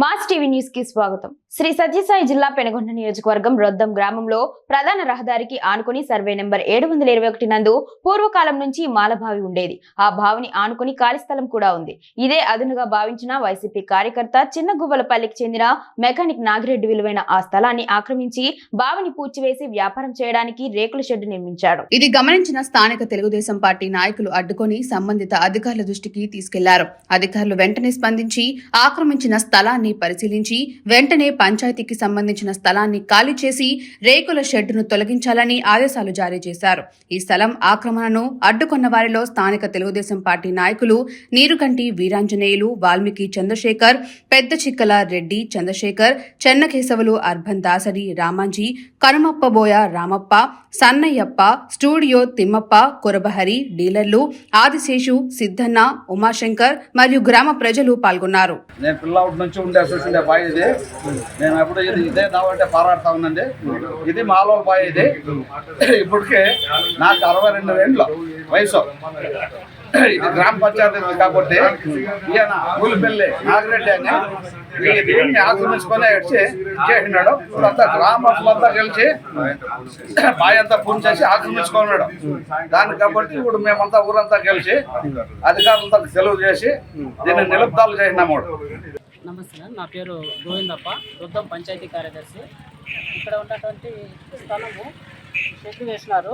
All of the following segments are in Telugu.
మాస్ టీవీ న్యూస్కి స్వాగతం. శ్రీ సత్యసాయి జిల్లా పెనుగొండ నియోజకవర్గం రొద్దం గ్రామంలో ప్రధాన రహదారికి ఆనుకుని సర్వే నెంబర్ ఏడు వందల ఇరవై ఒకటి నందు పూర్వకాలం నుంచి మాలబావి ఉండేది. ఆ బావిని ఆనుకుని ఖాళీ స్థలం కూడా ఉంది. ఇదే అదునుగా భావించిన వైసీపీ కార్యకర్త చిన్న గువ్వలపల్లికి చెందిన మెకానిక్ నాగిరెడ్డి విలువైన ఆ స్థలాన్ని ఆక్రమించి బావిని పూడ్చివేసి వ్యాపారం చేయడానికి రేకుల షెడ్ నిర్మించాడు. ఇది గమనించిన స్థానిక తెలుగుదేశం పార్టీ నాయకులు అడ్డుకొని సంబంధిత అధికారుల దృష్టికి తీసుకెళ్ళారు. అధికారులు వెంటనే స్పందించి ఆక్రమించిన స్థలాన్ని పరిశీలించి వెంటనే పంచాయతీకి సంబంధించిన స్థలాన్ని ఖాళీ చేసి రేకుల షెడ్డును తొలగించాలని ఆదేశాలు జారీ చేశారు. ఈ స్థలం ఆక్రమణను అడ్డుకున్న వారిలో స్థానిక తెలుగుదేశం పార్టీ నాయకులు నీరుకంటి వీరాంజనేయులు వాల్మీకి చంద్రశేఖర్ పెద్ద చిక్కల రెడ్డి చంద్రశేఖర్ చెన్నకేశవులు అర్బన్ దాసరి రామాంజీ కనుమప్పబోయ రామప్ప సన్నయ్యప్ప స్టూడియో తిమ్మప్ప కురబహరి డీలర్లు ఆదిశేషు సిద్ధన్న ఉమాశంకర్ మరియు గ్రామ ప్రజలు పాల్గొన్నారు. నేను పిల్లవాడి నుంచి ఉండే అసోసియేషన్ బాయ్ ఇది. నేను ఎప్పుడు ఇది ఇదే దావంటే పోరాడుతా ఉందండి. ఇది మాలో బాయ్ ఇది. ఇప్పటికే నాకు అరవై రెండు ఏండ్లు వయసు. ఇది గ్రామ పంచాయతీ ఉంది కాబట్టి ఈయన ఊలిపల్లి నాగిరెడ్డి అని ఈ దీన్ని ఆక్రమించుకొని వచ్చి చేసినాడు. ఇప్పుడంతా గ్రామంతా కలిసి బాయ్ అంతా పూర్తి చేసి ఆక్రమించుకున్నాడు. దాన్ని కాబట్టి ఇప్పుడు మేమంతా ఊరంతా కలిసి అధికారులతో సెలవు చేసి దీన్ని నిలుపుదాలు చేసినాము నమస్తే నా పేరు గోవిందప్ప వృద్ధం పంచాయతీ కార్యదర్శి. ఇక్కడ ఉన్నటువంటి స్థలము షెడ్ వేసినారు.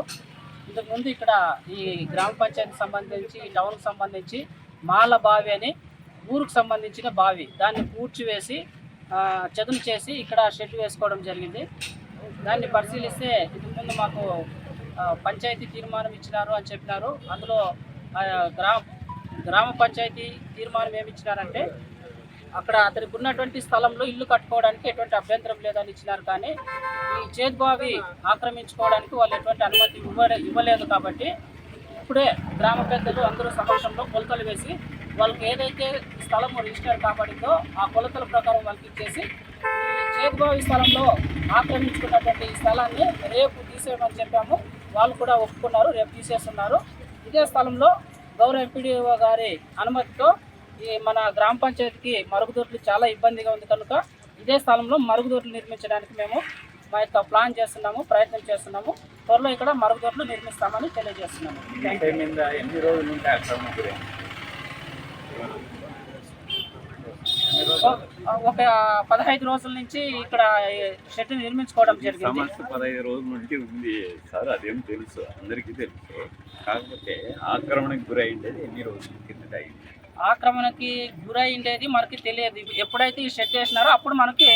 ఇంతకుముందు ఇక్కడ ఈ గ్రామ పంచాయతీకి సంబంధించి టౌన్కి సంబంధించి మాల బావి అని ఊరుకు సంబంధించిన బావి. దాన్ని పూడ్చివేసి చదును చేసి ఇక్కడ షెడ్ వేసుకోవడం జరిగింది. దాన్ని పరిశీలిస్తే ఇంతకుముందు మాకు పంచాయతీ తీర్మానం ఇచ్చినారు అని చెప్పినారు. అందులో ఆ, గ్రామ గ్రామ పంచాయతీ తీర్మానం ఏమి ఇచ్చినారంటే అక్కడ అతనికి ఉన్నటువంటి స్థలంలో ఇల్లు కట్టుకోవడానికి ఎటువంటి అభ్యంతరం లేదని ఇచ్చినారు. కానీ ఈ చేద్బావి ఆక్రమించుకోవడానికి వాళ్ళు ఎటువంటి అనుమతి ఇవ్వలే ఇవ్వలేదు కాబట్టి ఇప్పుడే గ్రామ పెద్దలు అందరూ సమక్షంలో కొలతలు వేసి వాళ్ళకి ఏదైతే స్థలం రిజిస్టర్ కాబడిందో ఆ కొలతల ప్రకారం వాళ్ళకి ఇచ్చేసి ఈ చేద్బావి స్థలంలో ఆక్రమించుకున్నటువంటి ఈ స్థలాన్ని రేపు తీసేయమని చెప్పాము. వాళ్ళు కూడా ఒప్పుకున్నారు రేపు తీసేస్తున్నారు. ఇదే స్థలంలో గౌరవ ఎంపీడీఓ గారి అనుమతితో మన గ్రామ పంచాయతీకి మరుగుదొడ్లు చాలా ఇబ్బందిగా ఉంది కనుక ఇదే స్థలంలో మరుగుదొడ్లు నిర్మించడానికి మేము మా యొక్క ప్లాన్ చేస్తున్నాము ప్రయత్నం చేస్తున్నాము. త్వరలో ఇక్కడ మరుగుదొడ్లు నిర్మిస్తామని తెలియజేస్తున్నాము. ఒక పదహైదు రోజుల నుంచి ఇక్కడ షెడ్ నిర్మించుకోవడం జరిగింది. పదహైదు రోజుల నుంచి ఉంది సార్ అదేం తెలుసు అందరికీ తెలుసు. కాకపోతే ఆక్రమణకు గురైండేది ఎన్ని రోజుల కిందట అయింది? ఆక్రమణకి గురైండేది మనకి తెలియదు. ఎప్పుడైతే ఈ షెడ్ వేసినారో అప్పుడు మనకి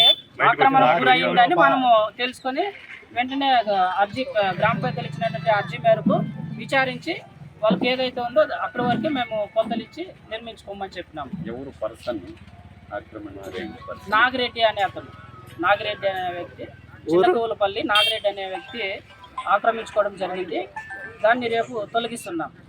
ఆక్రమణకు గురైందని మనము తెలుసుకొని వెంటనే అర్జీ గ్రామ పెద్దలు ఇచ్చినటువంటి అర్జీ మేరకు విచారించి వాళ్ళకి ఏదైతే ఉందో అక్కడి వరకు మేము కొలతలు ఇచ్చి నిర్మించుకోమని చెప్పినాము. ఎవరు ఆక్రమణ పర్సన్? నాగిరెడ్డి అనే అతను. నాగిరెడ్డి అనే వ్యక్తి చిన్నకూలపల్లి నాగిరెడ్డి అనే వ్యక్తి ఆక్రమించుకోవడం జరిగింది. దాన్ని రేపు తొలగిస్తున్నాం.